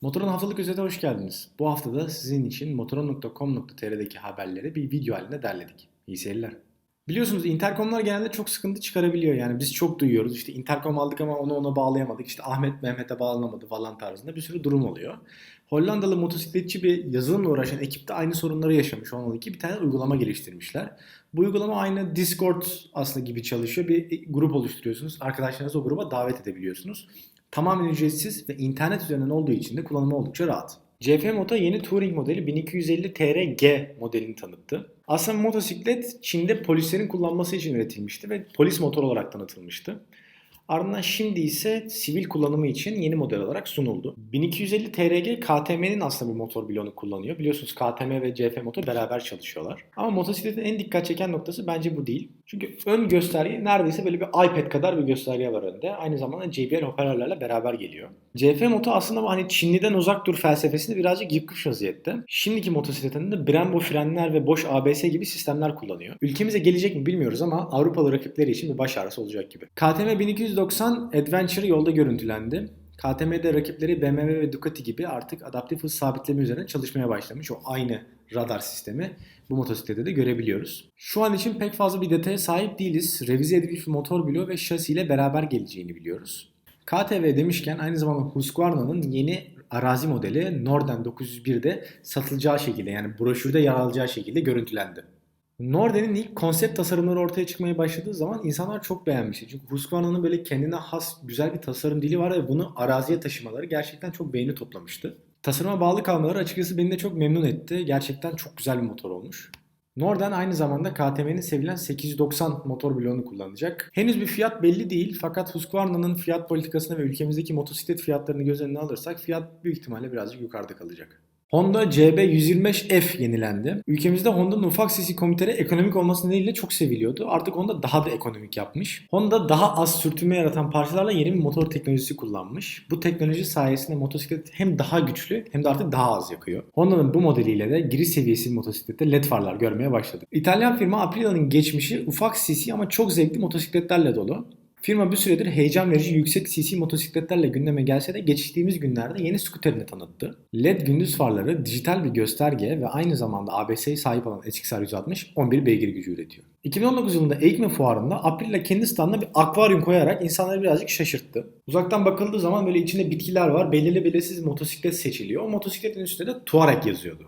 Motorun haftalık özete hoş geldiniz. Bu hafta da sizin için motoron.com.tr'deki haberleri bir video halinde derledik. İyi seyirler. Biliyorsunuz interkomlar genelde çok sıkıntı çıkarabiliyor. Yani biz çok duyuyoruz. İşte interkom aldık ama onu ona bağlayamadık. İşte Ahmet Mehmet'e bağlanamadı falan tarzında bir sürü durum oluyor. Hollandalı motosikletçi bir yazılımla uğraşan ekip de aynı sorunları yaşamış olmalı ki bir tane uygulama geliştirmişler. Bu uygulama aynı Discord aslında gibi çalışıyor. Bir grup oluşturuyorsunuz. Arkadaşlarınızı o gruba davet edebiliyorsunuz. Tamamen ücretsiz ve internet üzerinden olduğu için de kullanımı oldukça rahat. CF Moto yeni Touring modeli 1250 TRG modelini tanıttı. Aslında motosiklet Çin'de polislerin kullanması için üretilmişti ve polis motor olarak tanıtılmıştı. Ardından şimdi ise sivil kullanımı için yeni model olarak sunuldu. 1250 TRG KTM'nin aslında bir motor bloğunu kullanıyor. Biliyorsunuz KTM ve CF Moto beraber çalışıyorlar. Ama motosikletin en dikkat çeken noktası bence bu değil. Çünkü ön gösterge neredeyse böyle bir iPad kadar bir gösterge var önde. Aynı zamanda JBL hoparlörlerle beraber geliyor. CF Moto aslında hani Çinliden uzak dur felsefesini birazcık yıkmış vaziyette. Şimdiki motosikletinde Brembo frenler ve boş ABS gibi sistemler kullanıyor. Ülkemize gelecek mi bilmiyoruz ama Avrupalı rakipleri için bir baş ağrısı olacak gibi. KTM 1290 Adventure yolda görüntülendi. KTM'de rakipleri BMW ve Ducati gibi artık adaptif hız sabitleme üzerine çalışmaya başlamış. O aynı radar sistemi bu motosiklette de görebiliyoruz. Şu an için pek fazla bir detaya sahip değiliz. Revize edilmiş bir motor bloğu ve şasi ile beraber geleceğini biliyoruz. KTV demişken aynı zamanda Husqvarna'nın yeni arazi modeli Norden 901'de satılacağı şekilde yani broşürde yer alacağı şekilde görüntülendi. Norden'in ilk konsept tasarımları ortaya çıkmaya başladığı zaman insanlar çok beğenmişti. Çünkü Husqvarna'nın böyle kendine has güzel bir tasarım dili var ve bunu araziye taşımaları gerçekten çok beğeni toplamıştı. Tasarıma bağlı kalmaları açıkçası beni de çok memnun etti. Gerçekten çok güzel bir motor olmuş. Norden aynı zamanda KTM'nin sevilen 890 motor bloğunu kullanacak. Henüz bir fiyat belli değil fakat Husqvarna'nın fiyat politikasını ve ülkemizdeki motosiklet fiyatlarını göz önüne alırsak fiyat büyük ihtimalle birazcık yukarıda kalacak. Honda CB125F yenilendi. Ülkemizde Honda'nın ufak sesi komiteri ekonomik olması nedeniyle çok seviliyordu. Artık Honda daha da ekonomik yapmış. Honda daha az sürtünme yaratan parçalarla yeni bir motor teknolojisi kullanmış. Bu teknoloji sayesinde motosiklet hem daha güçlü hem de artık daha az yakıyor. Honda'nın bu modeliyle de giriş seviyesi motosiklette led farlar görmeye başladık. İtalyan firma Aprila'nın geçmişi ufak cc ama çok zevkli motosikletlerle dolu. Firma bir süredir heyecan verici yüksek cc motosikletlerle gündeme gelse de geçtiğimiz günlerde yeni skuterini tanıttı. LED gündüz farları, dijital bir gösterge ve aynı zamanda ABS'ye sahip olan SXR 160 11 beygir gücü üretiyor. 2019 yılında Eikme fuarında Aprilia kendi standına bir akvaryum koyarak insanları birazcık şaşırttı. Uzaktan bakıldığı zaman böyle içinde bitkiler var, belirli belirsiz motosiklet seçiliyor. O motosikletin üstünde de Touareg yazıyordu.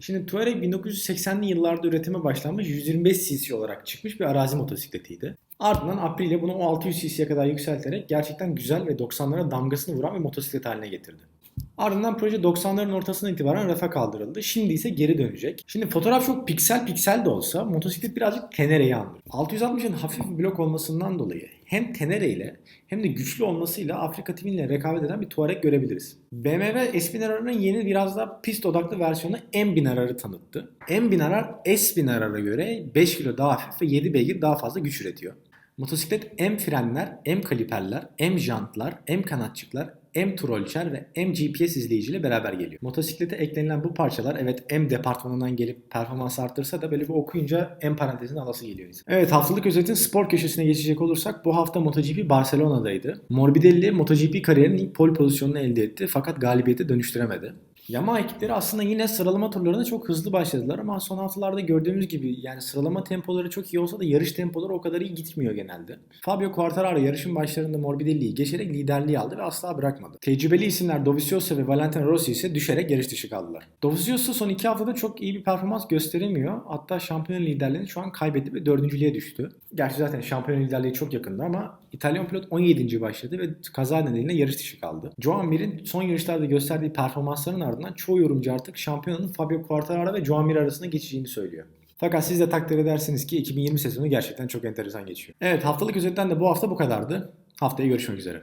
Şimdi Touareg 1980'li yıllarda üretime başlanmış 125 cc olarak çıkmış bir arazi motosikletiydi. Ardından Aprilia bunu o 600 cc'ye kadar yükselterek gerçekten güzel ve 90'lara damgasını vuran bir motosiklet haline getirdi. Ardından proje 90'ların ortasından itibaren rafa kaldırıldı. Şimdi ise geri dönecek. Şimdi fotoğraf çok piksel piksel de olsa motosiklet birazcık Tenere'yi andırıyor. 660'ın hafif bir blok olmasından dolayı hem Tenere ile hem de güçlü olmasıyla Afrika Twin ile rekabet eden bir Touareg görebiliriz. BMW S1000RR'ın yeni biraz daha pist odaklı versiyonu M1000RR'ı tanıttı. M1000RR S1000RR'a göre 5 kilo daha hafif ve 7 beygir daha fazla güç üretiyor. Motosiklet M frenler, M kaliperler, M jantlar, M kanatçıklar, M trolçer ve M GPS izleyiciyle beraber geliyor. Motosiklete eklenilen bu parçalar evet M departmanından gelip performans arttırsa da böyle bir okuyunca M parantezinin alası geliyor insan. Evet haftalık özetin spor köşesine geçecek olursak bu hafta MotoGP Barcelona'daydı. Morbidelli MotoGP kariyerinin ilk pole pozisyonunu elde etti fakat galibiyete dönüştüremedi. Yamaha ekipleri aslında yine sıralama turlarına çok hızlı başladılar ama son haftalarda gördüğümüz gibi yani sıralama tempoları çok iyi olsa da yarış tempoları o kadar iyi gitmiyor genelde. Fabio Quartararo yarışın başlarında Morbidelli'yi geçerek liderliği aldı ve asla bırakmadı. Tecrübeli isimler Dovizioso ve Valentino Rossi ise düşerek yarış dışı kaldılar. Dovizioso son iki haftada çok iyi bir performans gösteremiyor. Hatta şampiyon liderliğini şu an kaybetti ve dördüncülüğe düştü. Gerçi zaten şampiyon liderliği çok yakında ama İtalyan pilot 17. başladı ve kaza nedeniyle yarış dışı kaldı. Joan Mir'in son yarışlarda gösterdiği performansların ardından çoğu yorumcu artık şampiyonun Fabio Quartararo ve Joan Mir arasında geçeceğini söylüyor. Fakat siz de takdir edersiniz ki 2020 sezonu gerçekten çok enteresan geçiyor. Evet haftalık özetten de bu hafta bu kadardı. Haftaya görüşmek üzere.